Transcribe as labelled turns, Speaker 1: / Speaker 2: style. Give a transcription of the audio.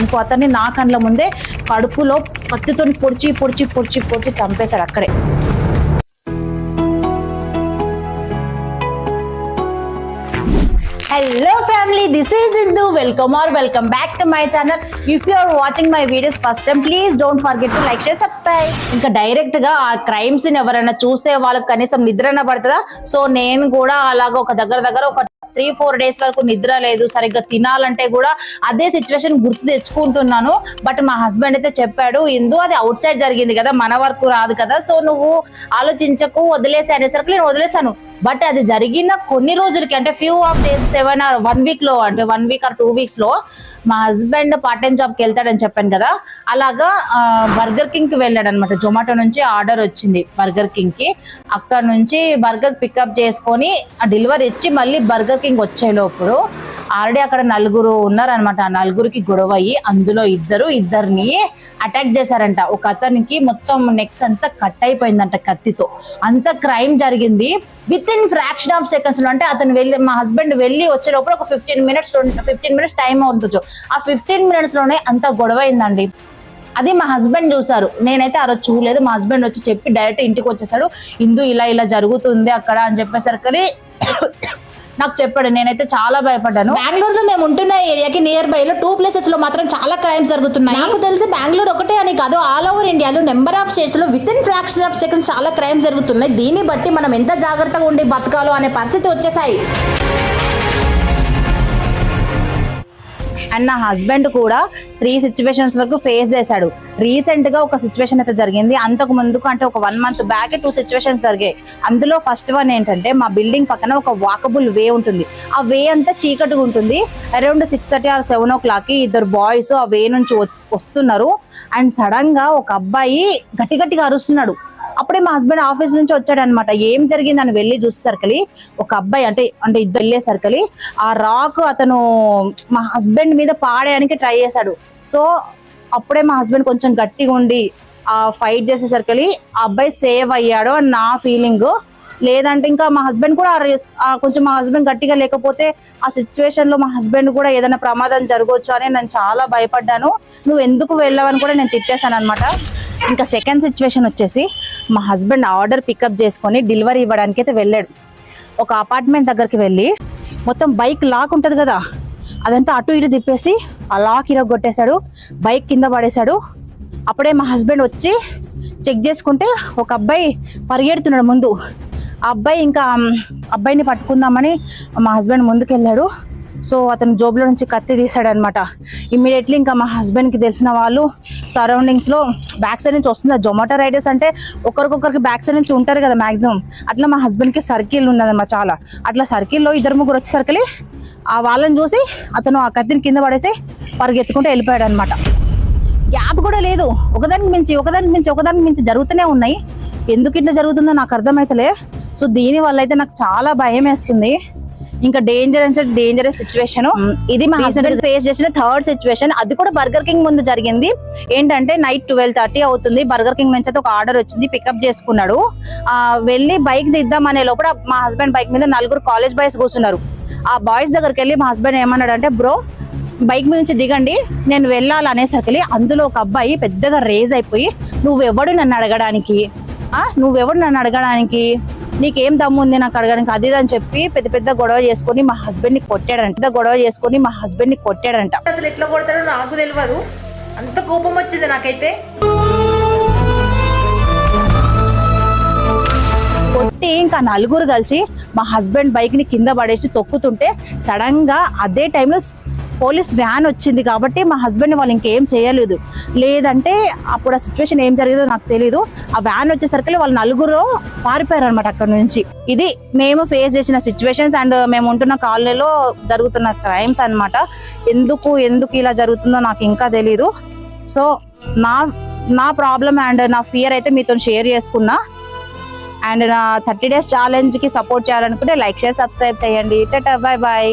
Speaker 1: ఇంకో అతన్ని నా కండ్ల ముందే కడుపులో కత్తితో పొడిచి పొడిచి పొడిచి పొడిచి చంపేశాడు అక్కడే. Hello family this is Indu welcome or welcome back to my channel if you are watching my videos first time please don't forget to like share subscribe ఇంకా డైరెక్ట్గా ఆ క్రైమ్స్ని ఎవరైనా చూస్తే వాళ్ళకి కనీసం నిద్రన పడుతుందా? సో నేను కూడా అలాగ ఒక దగ్గర దగ్గర ఒక త్రీ ఫోర్ డేస్ వరకు నిద్ర లేదు సరిగ్గా తినాలంటే కూడా అదే సిచ్యువేషన్ గుర్తు తెచ్చుకుంటున్నాను. బట్ మా హస్బెండ్ అయితే చెప్పాడు ఇందు అది అవుట్ సైడ్ జరిగింది కదా మన వరకు రాదు కదా సో నువ్వు ఆలోచించకు వదిలేసి అనేసరికి నేను వదిలేసాను బట్ అది జరిగిన కొన్ని రోజులకి అంటే few of days seven or one వీక్లో అంటే వన్ వీక్ ఆర్ టూ వీక్స్లో మా హస్బెండ్ పార్ట్ టైం జాబ్కి వెళ్తాడని చెప్పాను కదా అలాగా బర్గర్ కింగ్కి వెళ్ళాడు అనమాట జొమాటో నుంచి ఆర్డర్ వచ్చింది బర్గర్ కింగ్కి అక్కడ నుంచి బర్గర్ పికప్ చేసుకొని డెలివరీ ఇచ్చి మళ్ళీ బర్గర్ కింగ్ వచ్చేలోప్పుడు ఆల్రెడీ అక్కడ నలుగురు ఉన్నారనమాట ఆ నలుగురికి గొడవ అయ్యి అందులో ఇద్దరు ఇద్దరిని అటాక్ చేశారంట. ఒక అతనికి మొత్తం నెక్ అంతా కట్ అయిపోయిందంట కత్తితో. అంత క్రైమ్ జరిగింది. విత్ ఇన్ ఫ్రాక్షన్ ఆఫ్ సెకండ్స్లో అంటే అతను వెళ్ళి మా హస్బెండ్ వెళ్ళి వచ్చే లోపల ఒక fifteen minutes fifteen minutes time ఉంటుంది ఆ ఫిఫ్టీన్ మినిట్స్లోనే అంత గొడవ అయిందండి. అది మా హస్బెండ్ చూసారు నేనైతే ఆ రోజు చూడలేదు. మా హస్బెండ్ వచ్చి చెప్పి డైరెక్ట్ ఇంటికి వచ్చేసాడు. ఇందు ఇలా ఇలా జరుగుతుంది అక్కడ అని చెప్పేసరికి నాకు చెప్పాడు నేనైతే చాలా భయపడ్డాను.
Speaker 2: బెంగళూరులో మేము ఉంటున్న ఏరియాకి నియర్ బై లో టూ ప్లేసెస్లో మాత్రం చాలా క్రైమ్స్ జరుగుతున్నాయి. నాకు తెలిసి బెంగళూరు ఒకటే అని కాదు ఆల్ ఓవర్ ఇండియాలో నెంబర్ ఆఫ్ స్టేట్స్లో with in fraction of seconds చాలా క్రైమ్స్ జరుగుతున్నాయి. దీన్ని బట్టి మనం ఎంత జాగ్రత్తగా ఉండి బతకాలో అనే పరిస్థితి వచ్చేసాయి.
Speaker 1: అండ్ నా హస్బెండ్ కూడా త్రీ సిచ్యువేషన్స్ వరకు ఫేస్ చేశాడు. రీసెంట్గా ఒక సిచ్యువేషన్ అయితే జరిగింది. అంతకు ముందుకు అంటే ఒక one month back two situations జరిగాయి. అందులో ఫస్ట్ వన్ ఏంటంటే మా బిల్డింగ్ పక్కన ఒక వాకబుల్ వే ఉంటుంది. ఆ వే అంతా చీకటిగా ఉంటుంది. Around six thirty or seven ఓ క్లాక్కి ఇద్దరు బాయ్స్ ఆ వే నుంచి వస్తున్నారు. అండ్ సడన్గా ఒక అబ్బాయి గట్టి గట్టిగా అరుస్తున్నాడు. అప్పుడే మా హస్బెండ్ ఆఫీస్ నుంచి వచ్చాడనమాట. ఏం జరిగింది? అని వెళ్ళి చూసేసరికి ఒక అబ్బాయి అంటే అంటే ఇద్దరు వెళ్ళేసరికి ఆ రాక్ అతను మా హస్బెండ్ మీద పాడేయడానికి ట్రై చేశాడు. సో అప్పుడే మా హస్బెండ్ కొంచెం గట్టిగా ఉండి ఆ ఫైట్ చేసేసరికి ఆ అబ్బాయి సేవ్ అయ్యాడు అని నా ఫీలింగ్. లేదంటే ఇంకా మా హస్బెండ్ కూడా కొంచెం మా హస్బెండ్ గట్టిగా లేకపోతే ఆ సిచ్యువేషన్లో మా హస్బెండ్ కూడా ఏదైనా ప్రమాదం జరగవచ్చు అని నేను చాలా భయపడ్డాను. నువ్వు ఎందుకు వెళ్ళావని కూడా నేను తిట్టేశాను అనమాట ఇంకా సెకండ్ సిచ్యువేషన్ వచ్చేసి మా హస్బెండ్ ఆర్డర్ పికప్ చేసుకొని డెలివరీ ఇవ్వడానికి అయితే వెళ్ళాడు. ఒక అపార్ట్మెంట్ దగ్గరికి వెళ్ళి మొత్తం బైక్ లాక్ ఉంటుంది కదా అదంతా అటు ఇటు తిప్పేసి ఆ లాక్ ఇరగొట్టేశాడు బైక్ కింద పడేశాడు. అప్పుడే మా హస్బెండ్ వచ్చి చెక్ చేసుకుంటే ఒక అబ్బాయి పరిగెడుతున్నాడు ముందు. ఆ అబ్బాయి ఇంకా అబ్బాయిని పట్టుకుందామని మా హస్బెండ్ ముందుకు వెళ్ళాడు సో అతను జోబులో నుంచి కత్తి తీశాడనమాట. ఇమ్మీడియట్లీ ఇంకా మా హస్బెండ్కి తెలిసిన వాళ్ళు సరౌండింగ్స్లో బ్యాక్ సైడ్ నుంచి వస్తుంది. జొమాటో రైడర్స్ అంటే ఒకరికొకరికి బ్యాక్ సైడ్ నుంచి ఉంటారు కదా మ్యాక్సిమం అట్లా మా హస్బెండ్కి సర్కిల్ ఉన్నదన్నమాట చాలా. అట్లా సర్కిల్లో ఇద్దరు ముగ్గురు వచ్చేసరికి ఆ వాళ్ళని చూసి అతను ఆ కత్తిని కింద పడేసి పరిగెత్తుకుంటూ వెళ్ళిపోయాడు అనమాట గ్యాప్ కూడా లేదు. ఒకదానికి మించి ఒకదానికి మించి ఒకదానికి మించి జరుగుతూనే ఉన్నాయి. ఎందుకు ఇట్లా జరుగుతుందో నాకు అర్థమవుతలే సో దీని వల్ల అయితే నాకు చాలా భయం వేస్తుంది ఇంకా డేంజర్ అంటే డేంజరస్ సిచ్యువేషన్ ఇది మా హస్బెండ్ ఫేస్ చేసిన థర్డ్ సిచ్యువేషన్ అది కూడా బర్గర్ కింగ్ ముందు జరిగింది. ఏంటంటే నైట్ ట్వెల్వ్ థర్టీ అవుతుంది. బర్గర్ కింగ్ నుంచి అయితే ఒక ఆర్డర్ వచ్చింది. పికప్ చేసుకున్నాడు. ఆ వెళ్ళి బైక్ దిద్దాం అనే లోపల మా హస్బెండ్ బైక్ మీద నలుగురు కాలేజ్ బాయ్స్ కూర్చున్నారు. ఆ బాయ్స్ దగ్గరికి వెళ్ళి మా హస్బెండ్ ఏమన్నాడు అంటే బ్రో బైక్ మీద నుంచి దిగండి. నేను వెళ్ళాలి అనేసరికి అందులో ఒక అబ్బాయి పెద్దగా రేజ్ అయిపోయి నువ్వెవడు నన్ను అడగడానికి? ఆ? నువ్వెవడు నన్ను అడగడానికి? నీకేం దమ్ము ఉంది నాకు అడగడానికి? అది ఇది అని చెప్పి పెద్ద పెద్ద గొడవ చేసుకొని మా హస్బెండ్ని కొట్టాడంట. పెద్ద గొడవ చేసుకొని మా హస్బెండ్ని కొట్టాడంట.
Speaker 2: అసలు ఎట్లా కొడతాడో నాకు తెలియదు అంత కోపం వచ్చింది నాకైతే.
Speaker 1: కొట్టి ఇంకా నలుగురు కలిసి మా హస్బెండ్ బైక్ని కింద పడేసి తొక్కుతుంటే సడన్గా అదే టైంలో పోలీస్ వ్యాన్ వచ్చింది కాబట్టి మా హస్బెండ్ వాళ్ళు ఇంకేం చేయలేదు. లేదంటే అప్పుడు ఆ సిచ్యువేషన్ ఏం జరిగేదో నాకు తెలియదు ఆ వ్యాన్ వచ్చేసరికి వాళ్ళు నలుగురు పారిపోయారు అనమాట అక్కడ నుంచి. ఇది మేము ఫేస్ చేసిన సిచ్యువేషన్స్ అండ్ మేము ఉంటున్న కాలనీలో జరుగుతున్న క్రైమ్స్ అనమాట ఎందుకు ఎందుకు ఇలా జరుగుతుందో నాకు ఇంకా తెలియదు సో నా నా ప్రాబ్లం అండ్ నా ఫియర్ అయితే మీతో షేర్ చేసుకున్నా. అండ్ నా థర్టీ డేస్ ఛాలెంజ్కి సపోర్ట్ చేయాలనుకుంటే లైక్ షేర్ సబ్స్క్రైబ్ చేయండి. Tata bye bye